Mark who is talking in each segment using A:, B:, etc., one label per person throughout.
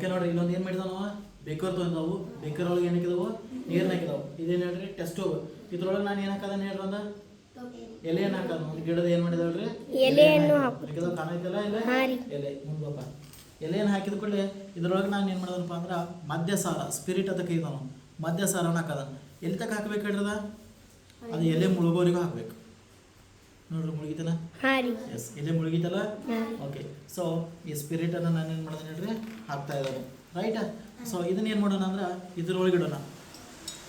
A: Okay ನೋಡ್ರಿ ಇನ್ನೊಂದು ಏನು ಮಾಡಿದಾವ ನಾವು ಬೇಕರ್ ತೊಗೊಂಡವು ಬೇಕರ್ ಒಳಗೆ ಏನು ಹಾಕಿದವು? ನೀರ್ನ ಹಾಕಿದವು. ಇದೇನು ಹೇಳ್ರಿ? ಟೆಸ್ಟ್ ಹೋಗು. ಇದ್ರೊಳಗೆ ನಾನು ಏನು ಹಾಕದ ಹೇಳ್ರಿ ಒಂದು? ಎಲೆ ಏನು ಹಾಕದ ಒಂದು ಗಿಡದ ಏನು ಮಾಡಿದಲ್ರಿ
B: ಎಲೆಯನ್ನು ಹಾಕು
A: ಹಾಕಿದ. ಕಾಣೈತಲ್ಲ
B: ಹಾ
A: ಎಲೆ. ಮುಂದಪ್ಪ ಎಲೆಯನ್ನು ಹಾಕಿದ ಕೂಡಲೇ ಇದ್ರೊಳಗೆ ನಾನು ಏನು ಅಂದ್ರ ಅಂದ್ರೆ ಮದ್ಯಸಾರ ಸ್ಪಿರಿಟ್ ಅಂತ ಮದ್ಯ ಮದ್ಯಸಾರನ ಹಾಕದ ಎಲ್ಲಿ ತಕ್ಕ ಹಾಕ್ಬೇಕು ಹೇಳ್ರದ ಅದ? ಅದು ಎಲೆ ಮುಳುಗೋರಿಗೂ ಹಾಕ್ಬೇಕು. ನೋಡ್ರಿ ಮುಳುಗಿತಲ್ಲ? ಎಸ್ ಎಲೆ ಮುಳುಗಿತಲ್ಲ? ಓಕೆ ಸೊ ಈ ಸ್ಪಿರಿಟನ್ನು ನಾನು ಏನು ಮಾಡಿದೆ ನೋಡ್ರಿ ಹಾಕ್ತಾ ಇದ್ದಾನೆ. ರೈಟ್ ಸೊ ಇದನ್ನ ಏನು ಮಾಡೋಣ ಅಂದ್ರೆ ಇದ್ರೊಳಗೆ ಇಡೋಣ.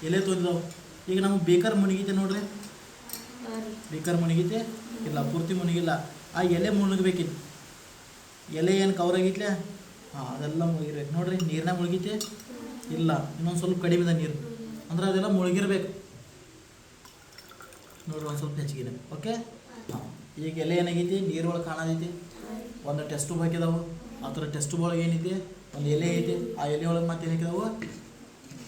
A: ಎಲೆ ತೊಂದಿದ್ದಾವೆ ಈಗ ನಮ್ಗೆ ಬೇಕಾರ ಮುಣಿಗಿತೆ ನೋಡ್ರಿ? ಬೇಕಾರ ಮುಣಿಗಿತೆ? ಇಲ್ಲ ಪೂರ್ತಿ ಮುಣಿಗಿಲ್ಲ. ಆ ಎಲೆ ಮುಳುಗಬೇಕಿತ್ತು ಎಲೆ ಏನು ಕವರ್ ಆಗಿತ್ತೆ ಹಾಂ ಅದೆಲ್ಲ ಮುಳುಗಿರ್ಬೇಕು. ನೋಡ್ರಿ ನೀರನ್ನ ಮುಳುಗಿತೆ? ಇಲ್ಲ ಇನ್ನೊಂದು ಸ್ವಲ್ಪ ಕಡಿಮೆ ಇದೆ ನೀರು. ಅಂದ್ರೆ ಅದೆಲ್ಲ ಮುಳುಗಿರ್ಬೇಕು. ನೋಡ್ರಿ ಒಂದು ಸ್ವಲ್ಪ ಹೆಚ್ಚಿಗೆ ಓಕೆ ಈಗ ಎಲೆ ಏನಾಗೈತಿ? ನೀರೊಳಗೆ ಕಾಣದೈತಿ. ಒಂದು ಟೆಸ್ಟ್ ಹಾಕಿದವು. ಥರ ಟೆಸ್ಟ್ ಒಳಗೆ ಏನೈತಿ ಒಂದು ಎಲೆ ಐತಿ. ಆ ಎಲೆ ಒಳಗೆ ಮತ್ತೆ ಏನು ಹಾಕಿದಾವು?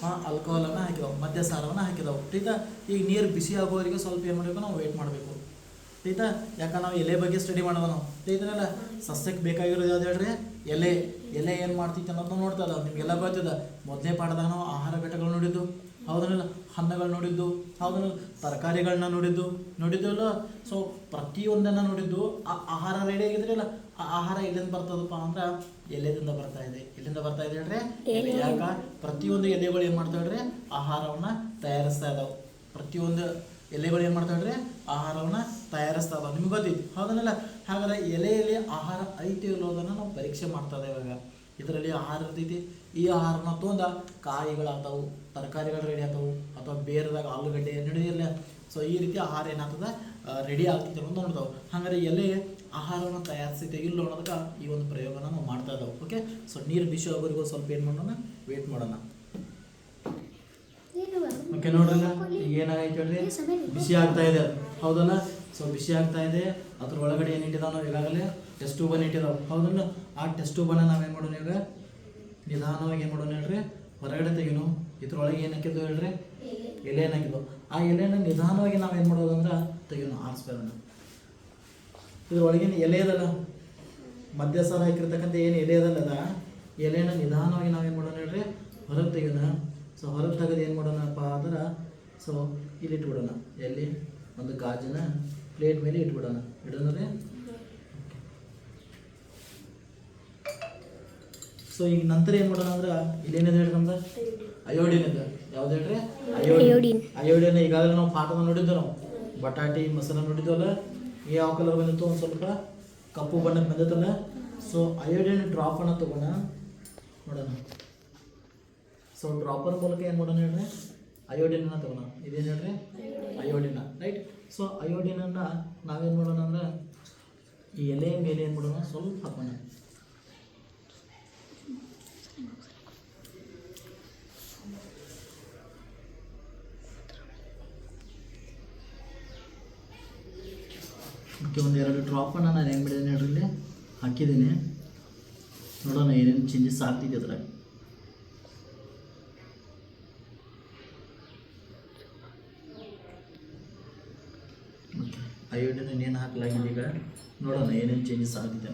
A: ಹಾಂ ಆಲ್ಕೋಹಾಲನ್ನು ಹಾಕಿದಾವೆ. ಮದ್ಯ ಸಾರವನ್ನು ಹಾಕಿದಾವು. ಆಯ್ತಾ? ಈಗ ನೀರು ಬಿಸಿ ಆಗೋವರೆಗೆ ಸ್ವಲ್ಪ ಏನು ಮಾಡಬೇಕು? ನಾವು ವೆಯ್ಟ್ ಮಾಡಬೇಕು. ಆಯ್ತಾ? ಯಾಕಂದ್ರೆ ನಾವು ಎಲೆ ಬಗ್ಗೆ ಸ್ಟಡಿ ಮಾಡೋದು ನಾವು? ಆಯ್ತನಲ್ಲ? ಸಸ್ಯಕ್ಕೆ ಬೇಕಾಗಿರೋದು ಯಾವ್ದು ಹೇಳ್ರಿ? ಎಲೆ. ಎಲೆ ಏನು ಮಾಡ್ತಿತ್ತು ಅನ್ನೋದು ನೋಡ್ತಾ ಇದ್ದಾವೆ ನಿಮಗೆಲ್ಲ ಗೊತ್ತಿದೆ. ಮೊದಲನೇ ಪಾಠದಾಗ ನಾವು ಆಹಾರ ಘಟಕಗಳು ನೋಡಿದ್ದು. ಹೌದನಲ್ಲ ಹಣ್ಣುಗಳು ನೋಡಿದ್ದು ಹೌದಲ್ಲ ತರಕಾರಿಗಳನ್ನ ನೋಡಿದ್ದು ನೋಡಿದ್ದೆಲ್ಲ ಸೊ ಪ್ರತಿಯೊಂದನ್ನು ನೋಡಿದ್ದು ಆ ಆಹಾರ ರೆಡಿ ಆಗಿದ್ರಲ್ಲ ಆ ಆಹಾರ ಎಲ್ಲಿಂದ ಬರ್ತದಪ್ಪ ಅಂದ್ರೆ ಎಲೆದಿಂದ ಬರ್ತಾ ಇದೆ. ಎಲ್ಲಿಂದ ಬರ್ತಾ ಇದೆ ಹೇಳ್ರೆ ಯಾಕ? ಪ್ರತಿಯೊಂದು ಎಲೆಗಳು ಏನು ಮಾಡ್ತಾ ಹೇಳ್ರಿ ಆಹಾರವನ್ನ ತಯಾರಿಸ್ತಾ ಇದಾವೆ. ಪ್ರತಿಯೊಂದು ಎಲೆಗಳು ಏನು ಮಾಡ್ತಾ ಹೇಳ್ರಿ ಆಹಾರವನ್ನ ತಯಾರಿಸ್ತಾ ಇದಾವೆ. ನಿಮ್ಗೆ ಗೊತ್ತೈತಿ ಹೌದನಲ್ಲ? ಹಾಗಾದ್ರೆ ಎಲೆಯಲ್ಲಿ ಆಹಾರ ಐತಿ ಇಲ್ಲೋದನ್ನ ನಾವು ಪರೀಕ್ಷೆ ಮಾಡ್ತಾ ಇವಾಗ. ಇದರಲ್ಲಿ ಆಹಾರ ಇರ್ತೈತಿ ಈ ಆಹಾರನ ತೊಂದ ಕಾಯಿಗಳಾಗ್ತಾವು ತರಕಾರಿಗಳು ರೆಡಿ ಆಗ್ತಾವು ಅಥವಾ ಬೇರೆದಾಗ ಆಲೂಗಡ್ಡೆ ನಡೆಯಲ್ಲ ಸೊ ಈ ರೀತಿ ಆಹಾರ ಏನಾಗ್ತದೆ? ರೆಡಿ ಆಗ್ತದೆ ಅಂತ ನೋಡ್ತಾವೆ ಹಾಗಾದ್ರೆ ಎಲ್ಲಿ ಆಹಾರವನ್ನು ತಯಾರಿಸುತ್ತೆ ಇಲ್ಲ ಅನ್ನೋದಕ್ಕೆ ಈ ಒಂದು ಪ್ರಯೋಗನ ನಾವು ಮಾಡ್ತಾ ಇದ್ದಾವೆ ಓಕೆ ಸೊ ನೀರು ಬಿಸಿ ಆಗೋರಿಗೂ ಸ್ವಲ್ಪ ಏನು ಮಾಡೋಣ? ವೇಟ್ ಮಾಡೋಣ. ಓಕೆ ನೋಡೋಣ ಈಗ ಏನಾಗೈತೆ ಹೇಳ್ರಿ? ಬಿಸಿ ಆಗ್ತಾ ಇದೆ. ಹೌದಲ್ಲ ಸೊ ಬಿಸಿ ಆಗ್ತಾ ಇದೆ. ಅದ್ರ ಒಳಗಡೆ ಏನು ಇಟ್ಟಿದಾವ ನಾವು ಈಗಾಗಲೇ? ಟೆಸ್ಟ್ ಟ್ಯೂಬನ್ನು ಇಟ್ಟಿದಾವೆ. ಹೌದಲ್ಲ ಆ ಟೆಸ್ಟ್ ಟ್ಯೂಬನ್ನು ನಾವೇನು ಮಾಡೋಣ ಈಗ? ನಿಧಾನವಾಗಿ ಏನು ಮಾಡೋಣ ಹೇಳ್ರಿ? ಹೊರಗಡೆ ತೆಗಿನು, ಇದ್ರೊಳಗೆ ಏನು ಹಾಕಿದ್ವು ಹೇಳ್ರಿ? ಎಲೆ ಏನು ಹಾಕಿದ್ವು. ಆ ಎಲೆನ ನಿಧಾನವಾಗಿ ನಾವೇನು ಮಾಡೋದು ಅಂದ್ರೆ ತೆಗಿಯೋಣ ಆರಿಸ್ಬೇಡ ಇದ್ರೊಳಗಿನ ಎಲೆ ಅದಲ್ಲ. ಮಧ್ಯ ಸಾಲ ಹಾಕಿರ್ತಕ್ಕಂಥ ಏನು ಎಲೆ ಅದಲ್ಲ ಅದ? ಎಲೆನ ನಿಧಾನವಾಗಿ ನಾವೇನು ಮಾಡೋಣ ಹೇಳ್ರಿ? ಹೊರಗೆ ತೆಗಿಯೋಣ. ಸೊ ಹೊರಗೆ ತೆಗೆದು ಏನು ಮಾಡೋಣಪ್ಪ ಅಂದ್ರೆ ಸೊ ಇಲ್ಲಿ ಇಟ್ಬಿಡೋಣ. ಎಲ್ಲಿ? ಒಂದು ಗಾಜಿನ ಪ್ಲೇಟ್ ಮೇಲೆ ಇಟ್ಬಿಡೋಣ. ಇಡೋಣ ಸೊ ಈಗ ನಂತರ ಏನು ಮಾಡೋಣ ಅಂದ್ರೆ ಇಲ್ಲೇನಿದೆ ಹೇಳ್ರಿ ನಮ್ದು? ಅಯೋಡಿನ್ ಇದೆ. ಯಾವ್ದು ಹೇಳ್ರಿ?
B: ಅಯೋಡಿನ್.
A: ಅಯೋಡಿನ್ ಈಗಾಗಲೇ ನಾವು ಪಾಠದ ನೋಡಿದ್ದು ನಾವು. ಬಟಾಟಿ ಮಸಾಲ ನೋಡಿದ್ವಲ್ಲ? ಈ ಯಾವ ಕಲರ್ ಬಂದಿತ್ತು ಒಂದು ಸ್ವಲ್ಪ? ಕಪ್ಪು ಬಣ್ಣ ಬಂದಿತ್ತಲ್ಲ? ಸೊ ಅಯೋಡಿನ್ ಡ್ರಾಪನ್ನು ತಗೋಣ. ನೋಡೋಣ. ಸೊ ಡ್ರಾಪರ್ ಮೂಲಕ ಏನು ಮಾಡೋಣ ಹೇಳ್ರಿ? ಅಯೋಡಿನನ್ನ ತಗೋಣ. ಇದೇನು ಹೇಳ್ರಿ? ಅಯೋಡಿನ ರೈಟ್ ಸೊ ಅಯೋಡಿನನ್ನು ನಾವೇನು ಮಾಡೋಣ ಅಂದ್ರೆ ಈ ಎಲೆ ಮೇಲೆ ಏನು ಮಾಡೋಣ? ಸ್ವಲ್ಪ ಹಾಕೋಣ. ಓಕೆ ಒಂದು ಎರಡು ಡ್ರಾಪನ್ನು ನಾನು ಏನು ಮಾಡಿದ್ದೀನಿ ಇಲ್ಲಿ? ಹಾಕಿದ್ದೀನಿ. ನೋಡೋಣ ಏನೇನು ಚೇಂಜಸ್ ಆಗ್ತಿದೆ ಅದ್ರಾಗ. ಅಯೋಡಿನ ಏನು ಹಾಕಲಾಗಿದೆ ಈಗ. ನೋಡೋಣ ಏನೇನು ಚೇಂಜಸ್ ಆಗ್ತಿದೆ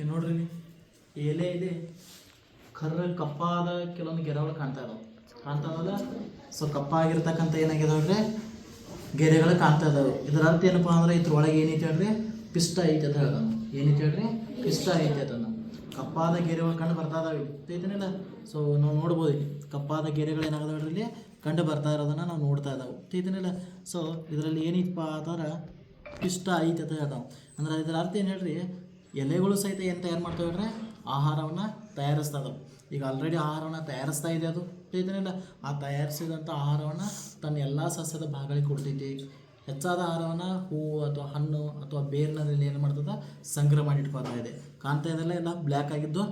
A: ಓಕೆ, ನೋಡ್ರಿ ಎಲೆ ಇದೆ. ಕರ್ರ ಕಪ್ಪಾದ ಕೆಲವೊಂದು ಗೆರೆಗಳು ಕಾಣ್ತಾ ಇದಾವೆ. ಕಾಣ್ತಾ ಇದಾವಲ್ಲ? ಸೊ ಕಪ್ಪಾಗಿರ್ತಕ್ಕಂಥ ಏನಾಗಿದಾವ್ರಿ ಗೆರೆಗಳು ಕಾಣ್ತಾ ಇದಾವೆ. ಇದರ ಅರ್ಥ ಏನಪ್ಪಾ ಅಂದ್ರೆ ಇದ್ರೊಳಗೆ ಏನೈತೆ ಹೇಳ್ರಿ? ಪಿಷ್ಟ ಐತೆ ಅಂತ ಹೇಳ್ದ ಏನೈತೆ ಹೇಳ್ರಿ? ಪಿಷ್ಟ ಐತೆ ಅಂತ ಕಪ್ಪಾದ ಗೆರೆಗಳು ಕಂಡು ಬರ್ತಾ ಇದಾವೆ. ಐತೇನಿಲ್ಲ ಸೊ ನಾವು ನೋಡ್ಬೋದು. ಕಪ್ಪಾದ ಗೆರೆಗಳು ಏನಾಗದ ಇಲ್ಲಿ? ಕಂಡು ಬರ್ತಾ ಇರೋದನ್ನ ನಾವು ನೋಡ್ತಾ ಇದ್ದಾವೆ ಐತೇನಿಲ್ಲ ಸೊ ಇದರಲ್ಲಿ ಏನೈತಪ್ಪ ಅಂದ್ರೆ ಪಿಷ್ಟ ಐತೆ ಅಂತ ಹೇಳ್ತಾವೆ ಅಂದ್ರೆ ಇದರ ಅರ್ಥ ಏನು ಹೇಳ್ರಿ? ಎಲೆಗಳು ಸಹಿತ ಏನು ತಯಾರು ಮಾಡ್ತಾವೆ ಅಂದರೆ ಆಹಾರವನ್ನು ತಯಾರಿಸ್ತಾ ಇದಾವೆ. ಈಗ ಆಲ್ರೆಡಿ ಆಹಾರವನ್ನು ತಯಾರಿಸ್ತಾ ಇದೆ ಅದು. ಇದನ್ನೆಲ್ಲ ಆ ತಯಾರಿಸಿದಂಥ ಆಹಾರವನ್ನು ತನ್ನ ಎಲ್ಲ ಸಸ್ಯದ ಭಾಗಗಳಿಗೆ ಕೊಡ್ತೈತಿ. ಹೆಚ್ಚಾದ ಆಹಾರವನ್ನು ಹೂವು ಅಥವಾ ಹಣ್ಣು ಅಥವಾ ಬೇರಿನಲ್ಲಿ ಏನು ಮಾಡ್ತದೆ? ಸಂಗ್ರಹ ಮಾಡಿ ಇಟ್ಕೊಳ್ತಾ ಇದೆ. ಕಾಣ್ತಾ ಇದೆಲ್ಲ ಎಲ್ಲ ಬ್ಲ್ಯಾಕ್ ಆಗಿದ್ದು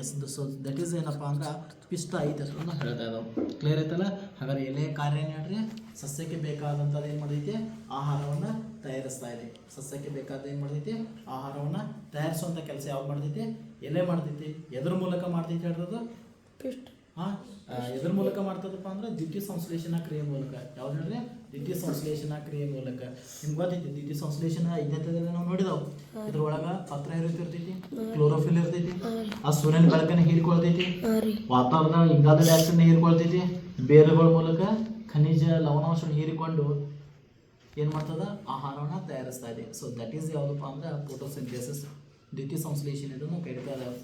A: ಎಸ್ ಸೊ ದಟ್ ಈಸ್ ಏನಪ್ಪ ಅಂದ್ರೆ ಪಿಷ್ಟ ಐತೆ ಅಂತ ಹೇಳ್ತಾ ಇದ್ದಾವೆ ಕ್ಲಿಯರ್ ಐತಲ್ಲ? ಹಾಗಾದ್ರೆ ಎಲೆ ಕಾರ್ಯ ಏನು ಹೇಳ್ರಿ? ಸಸ್ಯಕ್ಕೆ ಬೇಕಾದಂಥದ್ದು ಏನು ಮಾಡೈತಿ ಆಹಾರವನ್ನು ತಯಾರಿಸ್ತಾ ಇದೆ ಸಸ್ಯಕ್ಕೆ ಬೇಕಾದ ಏನು ಮಾಡ್ತೈತಿ? ಆಹಾರವನ್ನು ತಯಾರಿಸುವಂಥ ಕೆಲಸ ಯಾವ್ದು ಮಾಡ್ತೈತಿ? ಎಲೆ ಮಾಡ್ತೈತಿ. ಎದ್ರ ಮೂಲಕ ಮಾಡ್ತೈತಿ ಹೇಳ್ರದು ಹಾಂ ಎದ್ರ ಮೂಲಕ ಮಾಡ್ತದಪ್ಪ ಅಂದ್ರೆ ದ್ವಿತೀಯ ಸಂಶ್ಲೇಷಣಾ ಕ್ರಿಯೆ ಮೂಲಕ. ಯಾವ್ದು ಹೇಳ್ರಿ? ದ್ವಿತೀಯ ಸಂಶ್ಲೇಷಣಾ ಕ್ರಿಯೆ ಮೂಲಕ. ನಿಮ್ಗೆ ಗೊತ್ತೈತಿ ದ್ವಿತೀಯ ಸಂಶ್ಲೇಷಣಾ ಐದನೇತದಲ್ಲಿ ನಾವು ನೋಡಿದವು. ಇದ್ರೊಳಗ ಪತ್ರ ಇರುತ್ತಿರ್ತೈತಿ ಕ್ಲೋರೋಫಿಲ್ ಇರ್ತೈತಿ ಆ ಸೂರ್ಯನ ಬೆಳಕನ್ನ ಹೀರ್ಕೊಳ್ತೈತಿ ವಾತಾವರಣ ಇಂಗಾಲ ಡೈಆಕ್ಸೈಡ್ನ ಹೀರ್ಕೊಳ್ತೈತಿ ಬೇರುಗಳ ಮೂಲಕ ಖನಿಜ ಲವಣಾಂಶವನ್ನು ಹೀರಿಕೊಂಡು ಏನು ಮಾಡ್ತದ? ಆಹಾರವನ್ನ ತಯಾರಿಸ್ತಾ ಇದೆ. ಸೊ ದಟ್ ಈಸ್ ಯಾವುದಪ್ಪ ಅಂದ್ರೆ ಫೋಟೋಸಿಂಥೆಸಿಸ್ ದ್ವಿತೀಯ ಸಂಶ್ಲೇಷಣೆ ಇದನ್ನು ಕಡಿತಾ ಇದಾವೆ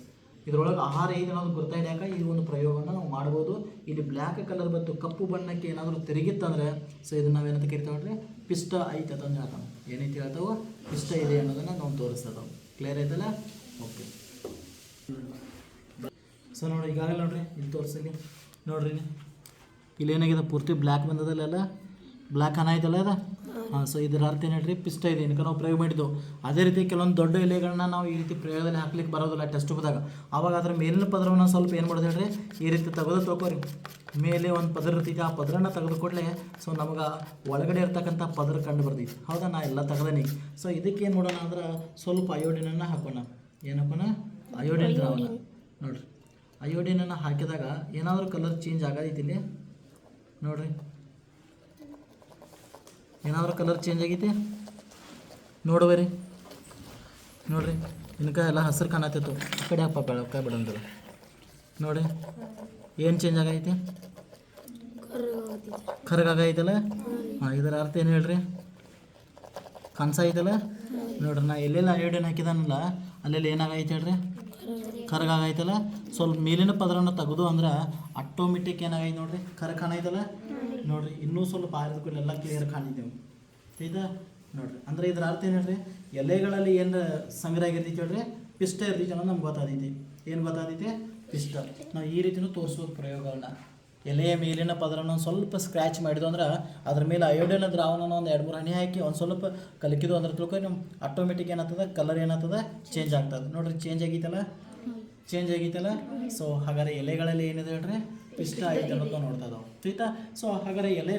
A: ಇದರೊಳಗೆ ಆಹಾರ ಏನು ಅನ್ನೋದು ಗೊತ್ತಾಡ್ಯಾಕ ಈ ಒಂದು ಪ್ರಯೋಗವನ್ನು ನಾವು ಮಾಡ್ಬೋದು. ಇಲ್ಲಿ ಬ್ಲ್ಯಾಕ್ ಕಲರ್ ಬಂತು, ಕಪ್ಪು ಬಣ್ಣಕ್ಕೆ ಏನಾದರೂ ತಿರುಗಿತ್ತಂದ್ರೆ ಸೊ ಇದನ್ನು ನಾವೇನಂತ ಕರಿತಾವೆ ನೋಡ್ರಿ? ಪಿಷ್ಟ ಐತೆ ಅಂತ ಹೇಳ್ತಾವೆ ಏನೈತಿ ಹೇಳ್ತಾವೋ? ಪಿಷ್ಟ ಇದೆ ಅನ್ನೋದನ್ನು ನಾವು ತೋರಿಸ್ತದ ಕ್ಲಿಯರ್ ಐತಲ್ಲ ಓಕೆ ಸೊ ನೋಡಿ ಈಗಾಗಲೇ ನೋಡ್ರಿ, ಇಲ್ಲಿ ತೋರಿಸಲಿ ನೋಡ್ರಿ, ಇಲ್ಲಿ. ಏನಾಗಿದೆ? ಪೂರ್ತಿ ಬ್ಲ್ಯಾಕ್ ಬಂದದಲ್ಲ ಬ್ಲ್ಯಾಕ್ ಹಣ ಐತಲ್ಲ ಅದ? ಸೊ ಇದರ ಅರ್ಥ ಏನು ಹೇಳ್ರಿ? ಪಿಷ್ಟ ಇದೆ, ಏನಕ್ಕೆ ನಾವು ಪ್ರಯೋಗ ಮಾಡಿದ್ದು. ಅದೇ ರೀತಿ ಕೆಲವೊಂದು ದೊಡ್ಡ ಎಲೆಗಳನ್ನ ನಾವು ಈ ರೀತಿ ಪ್ರಯೋಗದಲ್ಲಿ ಹಾಕ್ಲಿಕ್ಕೆ ಬರೋದಿಲ್ಲ ಟೆಸ್ಟ್ ಬುಕ್ದಾಗ ಅವಾಗ ಅದರ ಮೇಲಿನ ಪದರವನ್ನು ಸ್ವಲ್ಪ ಏನು ಮಾಡೋದು ಹೇಳ್ರಿ? ಈ ರೀತಿ ತೆಗೆದು ತಗೋರಿ ಮೇಲೆ ಒಂದು ಪದರ ಇರ್ತೈತಿ, ಆ ಪದರನ್ನ ತೆಗೆದು ಸೊ ನಮಗೆ ಒಳಗಡೆ ಇರ್ತಕ್ಕಂಥ ಪದರ ಕಂಡು ಬರ್ತೈತಿ ಹೌದಾ? ನಾ ಎಲ್ಲ ತೆಗೆದೇನಿ. ಸೊ ಇದಕ್ಕೆ ಏನು ಮಾಡೋಣ ಅಂದ್ರೆ ಸ್ವಲ್ಪ ಅಯೋಡಿನನ್ನು ಹಾಕೋಣ. ಏನು ಹಾಕೋಣ ಅಯೋಡಿನ್ ದ್ರಾವಣ. ನೋಡ್ರಿ. ಅಯೋಡಿನನ್ನು ಹಾಕಿದಾಗ ಏನಾದರೂ ಕಲರ್ ಚೇಂಜ್ ಆಗೈತಿ ಇಲ್ಲಿ? ನೋಡ್ರಿ. ಏನಾದರೂ ಕಲರ್ ಚೇಂಜ್ ಆಗೈತಿ? ನೋಡುವರಿ. ನೋಡ್ರಿ ಇನ್ಕ ಎಲ್ಲ ಹಸಿರು ಕಾಣತ್ತಿತ್ತು. ಆ ಕಡೆ ಅಪ್ಪ ಬೆಳಕ ಬಿಡಂದಿಲ್ಲ ನೋಡಿ, ಏನು ಚೇಂಜ್ ಆಗೈತಿ? ಕರ್ಗಾಗೈತಲ್ಲ ಹಾಂ, ಇದರ ಅರ್ಥ ಏನು ಹೇಳ್ರಿ? ಐತಲ್ಲ? ನೋಡ್ರಿ, ನಾ ಎಲ್ಲೆಲ್ಲ ಐಡಿಯನ್ ಹಾಕಿದಾನಲ್ಲ, ಅಲ್ಲೆಲ್ಲ ಏನಾಗೈತೆ ಹೇಳ್ರಿ? ಕರಗಾಗೈತಲ್ಲ ಸ್ವಲ್ಪ ಮೇಲಿನ ಪದರನ್ನು ತೆಗೆದು ಅಂದ್ರೆ ಆಟೋಮೆಟಿಕ್ ಏನಾಗೈತೆ ನೋಡ್ರಿ? ಕರ ಕಾಣೈತಲ್ಲ? ನೋಡ್ರಿ ಇನ್ನೂ ಸ್ವಲ್ಪ ಆರಿದ ಎಲ್ಲ ಕ್ಲಿಯರ್ ಕಾಣಿದ್ದೇವೆ ಆಯ್ತಾ ನೋಡ್ರಿ ಅಂದ್ರೆ ಇದ್ರ ಅರ್ಥ ಏನು ಹೇಳ್ರಿ? ಎಲೆಗಳಲ್ಲಿ ಏನು ಸಂಗ್ರಹ ಆಗಿರ್ತೈತಿ ಹೇಳ್ರಿ? ಪಿಷ್ಟ ಇರ್ತೈತಿ ಅನ್ನೋದು ನಮ್ಗೆ ಗೊತ್ತಾದೈತಿ ಏನು ಗೊತ್ತಾದೈತಿ ಪಿಷ್ಟ. ನಾವು ಈ ರೀತಿನೂ ತೋರಿಸ್ಬೋದು ಪ್ರಯೋಗಗಳನ್ನ ಎಲೆಯ ಮೇಲಿನ ಪದರನ ಒಂದು ಸ್ವಲ್ಪ ಸ್ಕ್ರ್ಯಾಚ್ ಮಾಡಿದ್ವು ಅಂದ್ರೆ ಅದ್ರ ಮೇಲೆ ಅಯೋಡಿನ ದ್ರಾವಣನ ಒಂದು ಎರಡು ಮೂರು ಹನಿ ಹಾಕಿ ಒಂದು ಸ್ವಲ್ಪ ಕಲಕಿದ್ದು ಅಂದ್ರೆ ತಿಳ್ಕೊ ನಮ್ಮ ಆಟೋಮೆಟಿಕ್ ಏನಾಗ್ತದೆ? ಕಲರ್ ಏನಾಗ್ತದ? ಚೇಂಜ್ ಆಗ್ತದೆ. ನೋಡ್ರಿ ಚೇಂಜ್ ಆಗೈತಲ್ಲ? ಚೇಂಜ್ ಆಗೈತಲ್ಲ? ಸೊ ಹಾಗಾದ್ರೆ ಎಲೆಗಳಲ್ಲಿ ಏನಿದೆ ಹೇಳ್ರಿ? ಪಿಷ್ಟ ಐತೆ ಅನ್ನೋದು ನೋಡ್ತಾ ಇದಾವೆ ಆಯ್ತಾ ಸೊ ಹಾಗಾದ್ರೆ ಎಲೆ